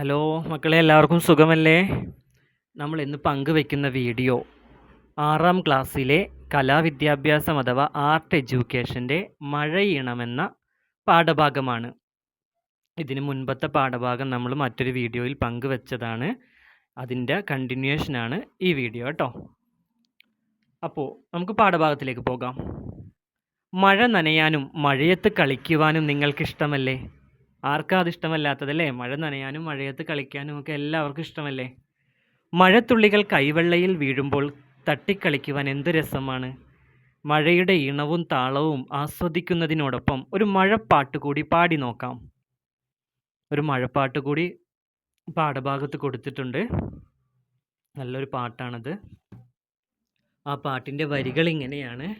Hello മക്കളെ എല്ലാവർക്കും സുഖമല്ലേ? നമ്മൾ ഇന്ന് പങ്കുവെക്കുന്ന വീഡിയോ ആറാം ക്ലാസ്സിലെ കലാവിദ്യാഭ്യാസം അഥവാ ആർട്ട് എഡ്യൂക്കേഷന്റെ മഴയിണമെന്ന പാഠഭാഗമാണ്. ഇതിന് മുൻപത്തെ പാഠഭാഗം നമ്മൾ മറ്റൊരു വീഡിയോയിൽ പങ്കുവെച്ചതാണ്. അതിന്റെ കണ്ടിന്യൂഷനാണ് ഈ വീഡിയോ കേട്ടോ. അപ്പോൾ നമുക്ക് പാഠഭാഗത്തിലേക്ക് പോകാം. മഴ നനയാനും മഴയത്ത് കളിക്കുവാനും നിങ്ങൾക്കിഷ്ടമല്ലേ? ആർക്കാ അതിഷ്ടമല്ലാത്തതല്ലേ? മഴ നനയാനും മഴയത്ത് കളിക്കാനും ഒക്കെ എല്ലാവർക്കും ഇഷ്ടമല്ലേ? മഴത്തുള്ളികൾ കൈവെള്ളയിൽ വീഴുമ്പോൾ തട്ടിക്കളിക്കുവാൻ എന്ത് രസമാണ്? മഴയുടെ ഇണവും താളവും ആസ്വദിക്കുന്നതിനോടൊപ്പം ഒരു മഴപ്പാട്ട് കൂടി പാടി നോക്കാം. ഒരു മഴപ്പാട്ട് കൂടി പാഠഭാഗത്ത് കൊടുത്തിട്ടുണ്ട്. നല്ലൊരു പാട്ടാണത്. ആ പാട്ടിന്റെ വരികൾ ഇങ്ങനെയാണ്.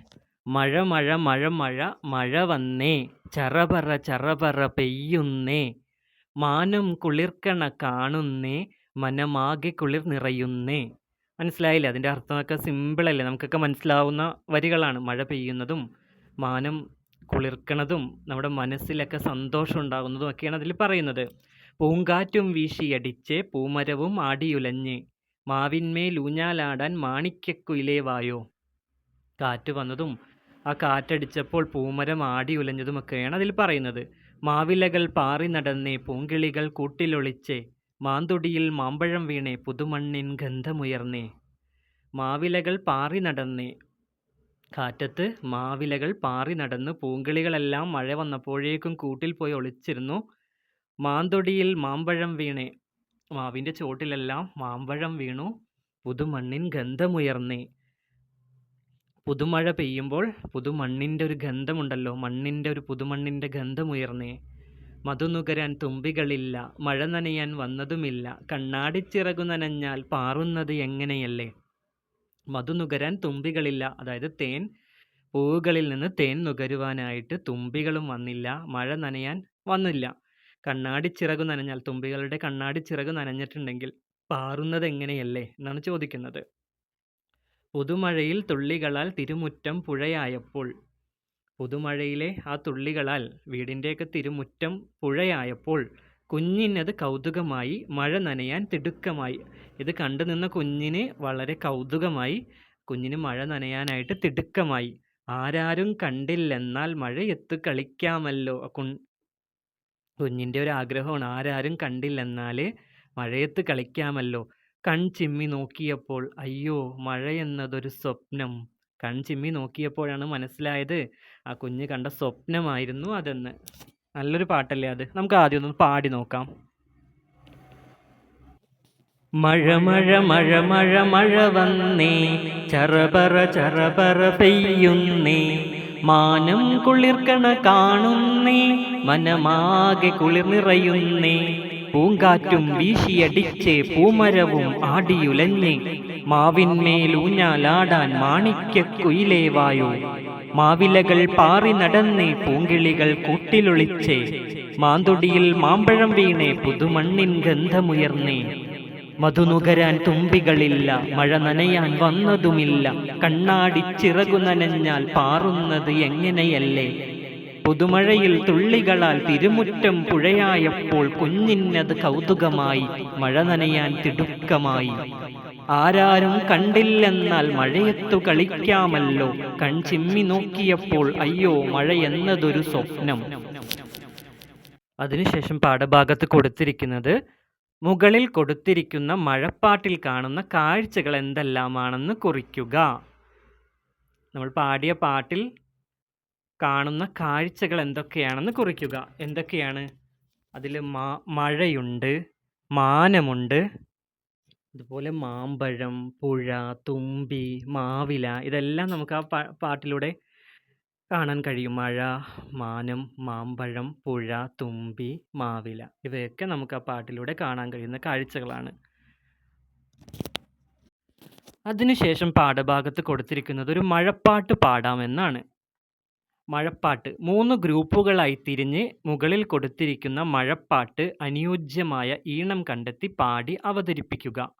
മഴ മഴ മഴ മഴ മഴ വന്നേ. ചറപറ ചറപറ പെയ്യുന്നേ. മാനം കുളിർക്കണ കാണുന്നേ. മനമാകെ കുളിർ നിറയുന്നേ. മനസ്സിലായില്ലേ? അതിന്റെ അർത്ഥമൊക്കെ സിമ്പിളല്ലേ? നമുക്കൊക്കെ മനസ്സിലാവുന്ന വരികളാണ്. മഴ പെയ്യുന്നതും മാനം കുളിർക്കണതും നമ്മുടെ മനസ്സിലൊക്കെ സന്തോഷം ഉണ്ടാകുന്നതും ഒക്കെയാണ് അതിൽ പറയുന്നത്. പൂങ്കാറ്റും വീശിയടിച്ച് പൂമരവും ആടിയുലഞ്ഞ്. മാവിന്മേൽ ഊഞ്ഞാലാടാൻ മാണിക്യക്കുയിലേ വായോ. കാറ്റ് വന്നതും ആ കാറ്റടിച്ചപ്പോൾ പൂമരം ആടി ഉലഞ്ഞതുമൊക്കെയാണ് അതിൽ പറയുന്നത്. മാവിലകൾ പാറി നടന്നേ പൂങ്കിളികൾ കൂട്ടിലൊളിച്ചേ മാന്തൊടിയിൽ മാമ്പഴം വീണേ പുതുമണ്ണിൻ ഗന്ധമുയർന്നേ. മാവിലകൾ പാറി നടന്നേ. കാറ്റത്ത് മാവിലകൾ പാറി നടന്ന്. പൂങ്കിളികളെല്ലാം മഴ വന്നപ്പോഴേക്കും കൂട്ടിൽ പോയി ഒളിച്ചിരുന്നു. മാന്തൊടിയിൽ മാമ്പഴം വീണേ. മാവിന്റെ ചോട്ടിലെല്ലാം മാമ്പഴം വീണു. പുതുമണ്ണിൻ ഗന്ധമുയർന്നേ. പുതുമഴ പെയ്യുമ്പോൾ പുതുമണ്ണിന്റെ ഒരു ഗന്ധമുണ്ടല്ലോ. മണ്ണിന്റെ ഒരു പുതുമണ്ണിന്റെ ഗന്ധമുയർന്നേ. മധുനുകരാൻ തുമ്പികളില്ല. മഴ നനയാൻ വന്നതുമില്ല. കണ്ണാടിച്ചിറകു നനഞ്ഞാൽ പാറുന്നത് എങ്ങനെയല്ലേ? മധുനുകരാൻ തുമ്പികളില്ല. അതായത് തേൻ പൂവുകളിൽ നിന്ന് തേൻ നുകരുവാനായിട്ട് തുമ്പികളും വന്നില്ല. മഴ നനയാൻ വന്നില്ല. കണ്ണാടിച്ചിറകു നനഞ്ഞാൽ തുമ്പികളുടെ കണ്ണാടിച്ചിറകു നനഞ്ഞിട്ടുണ്ടെങ്കിൽ പാറുന്നത് എങ്ങനെയല്ലേ എന്നാണ് ചോദിക്കുന്നത്. പുതുമഴയിൽ തുള്ളികളാൽ തിരുമുറ്റം പുഴയായപ്പോൾ. പുതുമഴയിലെ ആ തുള്ളികളാൽ വീടിന്റെയൊക്കെ തിരുമുറ്റം പുഴയായപ്പോൾ കുഞ്ഞിനത് കൗതുകമായി മഴ നനയാൻ തിടുക്കമായി. ഇത് കണ്ടു നിന്ന കുഞ്ഞിന് വളരെ കൗതുകമായി. കുഞ്ഞിന് മഴ നനയാനായിട്ട് തിടുക്കമായി. ആരാരും കണ്ടില്ലെന്നാൽ മഴയത്ത് കളിക്കാമല്ലോ. കു കുഞ്ഞിന്റെ ഒരു ആഗ്രഹമാണ് ആരാരും കണ്ടില്ലെന്നാൽ മഴയത്ത് കളിക്കാമല്ലോ. കൺ ചിമ്മി നോക്കിയപ്പോൾ അയ്യോ മഴ എന്നതൊരു സ്വപ്നം കൺചിമ്മി നോക്കിയപ്പോഴാണ് മനസ്സിലായത് ആ കുഞ്ഞ് കണ്ട സ്വപ്നമായിരുന്നു അതെന്ന്. നല്ലൊരു പാട്ടല്ലേ അത്. നമുക്ക് ആദ്യം ഒന്ന് പാടി നോക്കാം. മഴ മഴ മഴ മഴ മഴ വന്നേ. ചറപറ ചറപറ പെയ്യുന്നേ. മാനം കുളിർക്കണ കാണുന്നേ. മനമാകെ കുളിർ നിറയുന്നേ. പൂങ്കാറ്റും വീശിയടിച്ച് പൂമരവും ആടിയുലഞ്ഞ് മാവിന്മേലൂഞ്ഞാലാടാൻ ഊഞ്ഞാലാടാൻ മാണിക്യക്കുയിലേ വായോ. മാവിലകൾ പാറി നടന്ന് പൂങ്കിളികൾ കൂട്ടിലൊളിച്ച് മാന്തൊടിയിൽ മാമ്പഴം വീണേ പുതുമണ്ണിൻ ഗന്ധമുയർന്നേ. മധുനുകരാൻ തുമ്പികളില്ല മഴ നനയാൻ വന്നതുമില്ല കണ്ണാടി ചിറകു നനഞ്ഞാൽ പാറുന്നത് എങ്ങനെയല്ലേ? പുതുമഴയിൽ തുള്ളികളാൽ തിരുമുറ്റം പുഴയായപ്പോൾ കുഞ്ഞിന്നത് കൗതുകമായി മഴ നനയാൻ തിടുക്കമായി. ആരാരും കണ്ടില്ലെന്നാൽ മഴയത്തു കളിക്കാമല്ലോ. കൺചിമ്മി നോക്കിയപ്പോൾ അയ്യോ മഴ എന്നതൊരു സ്വപ്നം. അതിനുശേഷം പാഠഭാഗത്ത് കൊടുത്തിരിക്കുന്നത് മുകളിൽ കൊടുത്തിരിക്കുന്ന മഴപ്പാട്ടിൽ കാണുന്ന കാഴ്ചകൾ എന്തെല്ലാമാണെന്ന് കുറിക്കുക. നമ്മൾ പാടിയ പാട്ടിൽ കാണുന്ന കാഴ്ചകൾ എന്തൊക്കെയാണെന്ന് കുറിക്കുക. എന്തൊക്കെയാണ്? അതിൽ മാ മഴയുണ്ട് മാനമുണ്ട് അതുപോലെ മാമ്പഴം പുഴ തുമ്പി മാവില ഇതെല്ലാം നമുക്ക് ആ പാട്ടിലൂടെ കാണാൻ കഴിയും. മഴ മാനം മാമ്പഴം പുഴ തുമ്പി മാവില. ഇവയൊക്കെ നമുക്ക് ആ പാട്ടിലൂടെ കാണാൻ കഴിയുന്ന കാഴ്ചകളാണ്. അതിനുശേഷം പാഠഭാഗത്ത് കൊടുത്തിരിക്കുന്നത് ഒരു മഴപ്പാട്ട് പാടാമെന്നാണ്. മഴപ്പാട്ട്. മൂന്ന് ഗ്രൂപ്പുകളായി തിരിഞ്ഞ് മുകളിൽ കൊടുത്തിരിക്കുന്ന മഴപ്പാട്ട് അനുയോജ്യമായ ഈണം കണ്ടെത്തി പാടി അവതരിപ്പിക്കുക.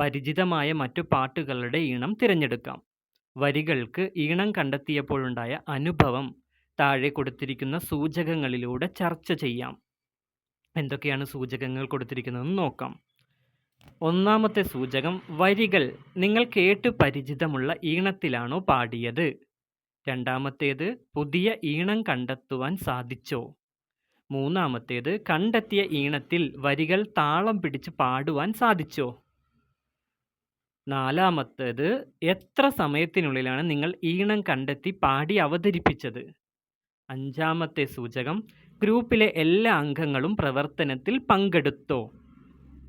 പരിചിതമായ മറ്റു പാട്ടുകളുടെ ഈണം തിരഞ്ഞെടുക്കാം. വരികൾക്ക് ഈണം കണ്ടെത്തിയപ്പോഴുണ്ടായ അനുഭവം താഴെ കൊടുത്തിരിക്കുന്ന സൂചകങ്ങളിലൂടെ ചർച്ച ചെയ്യാം. എന്തൊക്കെയാണ് സൂചകങ്ങൾ കൊടുത്തിരിക്കുന്നതെന്ന് നോക്കാം. ഒന്നാമത്തെ സൂചകം വരികൾ. നിങ്ങൾ കേട്ട് പരിചിതമുള്ള ഈണത്തിലാണോ പാടിയത്? രണ്ടാമത്തേത് പുതിയ ഈണം കണ്ടെത്തുവാൻ സാധിച്ചോ? മൂന്നാമത്തേത് കണ്ടെത്തിയ ഈണത്തിൽ വരികൾ താളം പിടിച്ച് പാടുവാൻ സാധിച്ചോ? നാലാമത്തേത് എത്ര സമയത്തിനുള്ളിലാണ് നിങ്ങൾ ഈണം കണ്ടെത്തി പാടി അവതരിപ്പിച്ചത്? അഞ്ചാമത്തെ സൂചകം ഗ്രൂപ്പിലെ എല്ലാ അംഗങ്ങളും പ്രവർത്തനത്തിൽ പങ്കെടുത്തോ?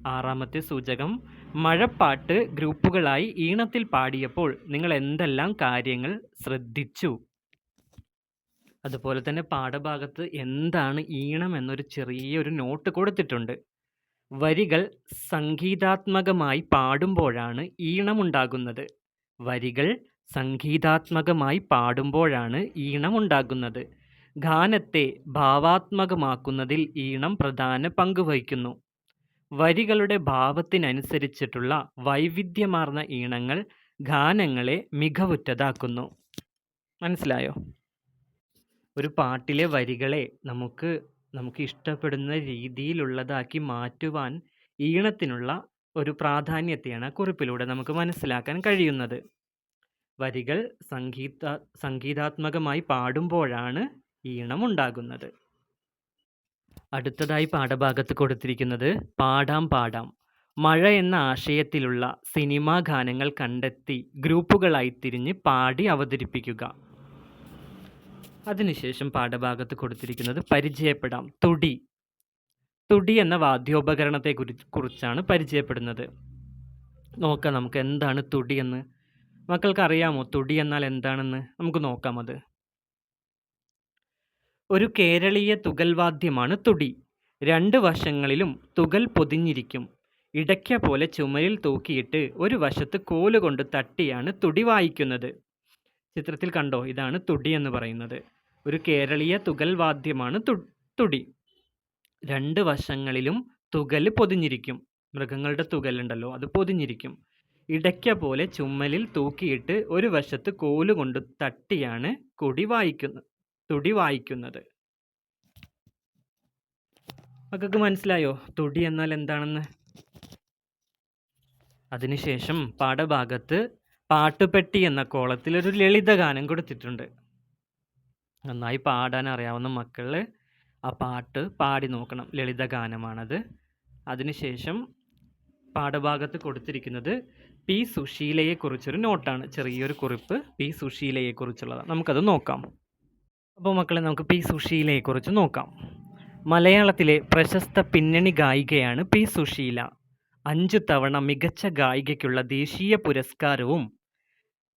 ആറാമത്തെ സൂചകം. മഴപ്പാട്ട് ഗ്രൂപ്പുകളായി ഈണത്തിൽ പാടിയപ്പോൾ നിങ്ങൾ എന്തെല്ലാം കാര്യങ്ങൾ ശ്രദ്ധിച്ചു? അതുപോലെ തന്നെ പാഠഭാഗത്ത് എന്താണ് ഈണം എന്നൊരു ചെറിയൊരു നോട്ട് കൊടുത്തിട്ടുണ്ട്. വരികൾ സംഗീതാത്മകമായി പാടുമ്പോഴാണ് ഈണമുണ്ടാകുന്നത്. വരികൾ സംഗീതാത്മകമായി പാടുമ്പോഴാണ് ഈണമുണ്ടാകുന്നത്. ഗാനത്തെ ഭാവാത്മകമാക്കുന്നതിൽ ഈണം പ്രധാന പങ്ക് വഹിക്കുന്നു. വരികളുടെ ഭാവത്തിനനുസരിച്ചിട്ടുള്ള വൈവിധ്യമാർന്ന ഈണങ്ങൾ ഗാനങ്ങളെ മികവുറ്റതാക്കുന്നു. മനസ്സിലായോ? ഒരു പാട്ടിലെ വരികളെ നമുക്ക് നമുക്ക് ഇഷ്ടപ്പെടുന്ന രീതിയിലുള്ളതാക്കി മാറ്റുവാൻ ഈണത്തിനുള്ള ഒരു പ്രാധാന്യത്തെയാണ് കുറിപ്പിലൂടെ നമുക്ക് മനസ്സിലാക്കാൻ കഴിയുന്നത്. വരികൾ സംഗീത സംഗീതാത്മകമായി പാടുമ്പോഴാണ് ഈണം ഉണ്ടാകുന്നത് അടുത്തതായി പാഠഭാഗത്ത് കൊടുത്തിരിക്കുന്നത് പാടാം പാടാം. മഴ എന്ന ആശയത്തിലുള്ള സിനിമാ ഗാനങ്ങൾ കണ്ടെത്തി ഗ്രൂപ്പുകളായി തിരിഞ്ഞ് പാടി അവതരിപ്പിക്കുക. അതിനുശേഷം പാഠഭാഗത്ത് കൊടുത്തിരിക്കുന്നത് പരിചയപ്പെടാം. തുടി. തുടി എന്ന വാദ്യോപകരണത്തെ കുറിച്ചാണ് പരിചയപ്പെടുന്നത്. നോക്കാം നമുക്ക് എന്താണ് തുടി എന്ന്. മക്കൾക്ക് അറിയാമോ തുടി എന്നാൽ എന്താണെന്ന്? നമുക്ക് നോക്കാം അത്. ഒരു കേരളീയ തുകൽവാദ്യമാണ് തുടി. രണ്ട് വശങ്ങളിലും തുകൽ പൊതിഞ്ഞിരിക്കും. ഇടയ്ക്ക പോലെ ചുമരിൽ തൂക്കിയിട്ട് ഒരു വശത്ത് കോലുകൊണ്ട് തട്ടിയാണ് തുടി വായിക്കുന്നത്. ചിത്രത്തിൽ കണ്ടോ? ഇതാണ് തുടി എന്ന് പറയുന്നത്. ഒരു കേരളീയ തുകൽ വാദ്യമാണ് തുടി. രണ്ട് വശങ്ങളിലും തുകൽ പൊതിഞ്ഞിരിക്കും. മൃഗങ്ങളുടെ തുകലുണ്ടല്ലോ അത് പൊതിഞ്ഞിരിക്കും. ഇടയ്ക്ക പോലെ ചുമലിൽ തൂക്കിയിട്ട് ഒരു വശത്ത് കോലുകൊണ്ട് തട്ടിയാണ് കൊടി വായിക്കുന്നത്. തുടി വായിക്കുന്നത്. മക്കൾക്ക് മനസ്സിലായോ? തുടി എന്നാൽ എന്താണെന്ന്? അതിനുശേഷം പാഠഭാഗത്ത് പാട്ടുപെട്ടി എന്ന കോളത്തിൽ ഒരു ലളിത ഗാനം കൊടുത്തിട്ടുണ്ട്. നന്നായി പാടാൻ അറിയാവുന്ന മക്കൾ ആ പാട്ട് പാടി നോക്കണം. ലളിത ഗാനമാണത്. അതിനുശേഷം പാഠഭാഗത്ത് കൊടുത്തിരിക്കുന്നത് പി സുശീലയെക്കുറിച്ചൊരു നോട്ടാണ്. ചെറിയൊരു കുറിപ്പ് പി സുശീലയെക്കുറിച്ചുള്ളതാണ്. നമുക്കത് നോക്കാം. അപ്പോൾ മക്കളെ നമുക്ക് പി സുശീലയെക്കുറിച്ച് നോക്കാം. മലയാളത്തിലെ പ്രശസ്ത പിന്നണി ഗായികയാണ് പി സുശീല. അഞ്ചു തവണ മികച്ച ഗായികയ്ക്കുള്ള ദേശീയ പുരസ്കാരവും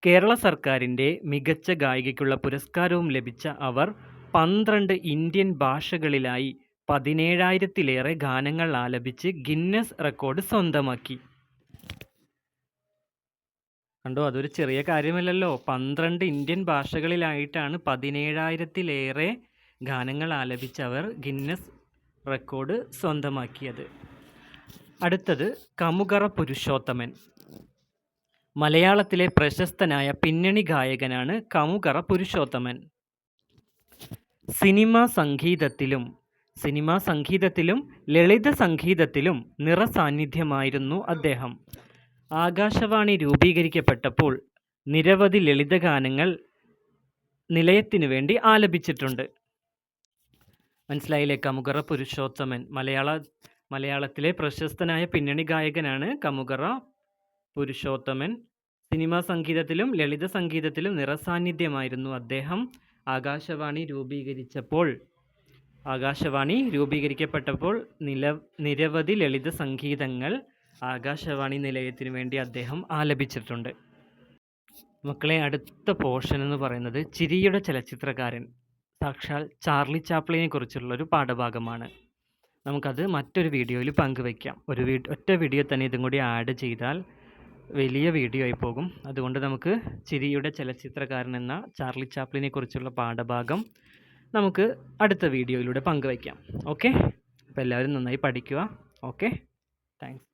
കേരള സർക്കാരിന്റെ മികച്ച ഗായികയ്ക്കുള്ള പുരസ്കാരവും ലഭിച്ച അവർ പന്ത്രണ്ട് ഇന്ത്യൻ ഭാഷകളിലായി പതിനേഴായിരത്തിലേറെ ഗാനങ്ങൾ ആലപിച്ച് ഗിന്നസ് റെക്കോർഡ് സ്വന്തമാക്കി. കണ്ടോ? അതൊരു ചെറിയ കാര്യമല്ലല്ലോ. പന്ത്രണ്ട് ഇന്ത്യൻ ഭാഷകളിലായിട്ടാണ് പതിനേഴായിരത്തിലേറെ ഗാനങ്ങൾ ആലപിച്ചവർ ഗിന്നസ് റെക്കോർഡ് സ്വന്തമാക്കിയത്. അടുത്തത് കമുകറ പുരുഷോത്തമൻ. മലയാളത്തിലെ പ്രശസ്തനായ പിന്നണി ഗായകനാണ് കമുകറ പുരുഷോത്തമൻ. സിനിമാ സംഗീതത്തിലും സിനിമാ സംഗീതത്തിലും ലളിത സംഗീതത്തിലും നിറസാന്നിധ്യമായിരുന്നു അദ്ദേഹം. ആകാശവാണി രൂപീകരിക്കപ്പെട്ടപ്പോൾ നിരവധി ലളിതഗാനങ്ങൾ നിലയത്തിനു വേണ്ടി ആലപിച്ചിട്ടുണ്ട്. മനസ്സിലായില്ലേ? കമുകറ പുരുഷോത്തമൻ. മലയാള മലയാളത്തിലെ പ്രശസ്തനായ പിന്നണി ഗായകനാണ് കമുകറ പുരുഷോത്തമൻ. സിനിമാ സംഗീതത്തിലും ലളിത സംഗീതത്തിലും നിറസാന്നിധ്യമായിരുന്നു അദ്ദേഹം. ആകാശവാണി രൂപീകരിച്ചപ്പോൾ ആകാശവാണി രൂപീകരിക്കപ്പെട്ടപ്പോൾ നില നിരവധി ലളിത സംഗീതങ്ങൾ ആകാശവാണി നിലയത്തിന് വേണ്ടി അദ്ദേഹം ആലപിച്ചിട്ടുണ്ട്. മക്കളെ അടുത്ത പോർഷൻ എന്ന് പറയുന്നത് ചിരിയുടെ ചലച്ചിത്രകാരൻ സാക്ഷാൽ ചാർലി ചാപ്ലിനെ കുറിച്ചുള്ള ഒരു പാഠഭാഗമാണ്. നമുക്കത് മറ്റൊരു വീഡിയോയിൽ പങ്കുവയ്ക്കാം. ഒരു ഒറ്റ വീഡിയോ തന്നെ ഇതും കൂടി ആഡ് ചെയ്താൽ വലിയ വീഡിയോ ആയി പോകും. അതുകൊണ്ട് നമുക്ക് ചിരിയുടെ ചലച്ചിത്രകാരൻ എന്ന ചാർലി ചാപ്ലിനെ കുറിച്ചുള്ള പാഠഭാഗം നമുക്ക് അടുത്ത വീഡിയോയിലൂടെ പങ്കുവയ്ക്കാം. ഓക്കെ? അപ്പോൾ എല്ലാവരും നന്നായി പഠിക്കുക. ഓക്കെ? താങ്ക്സ്.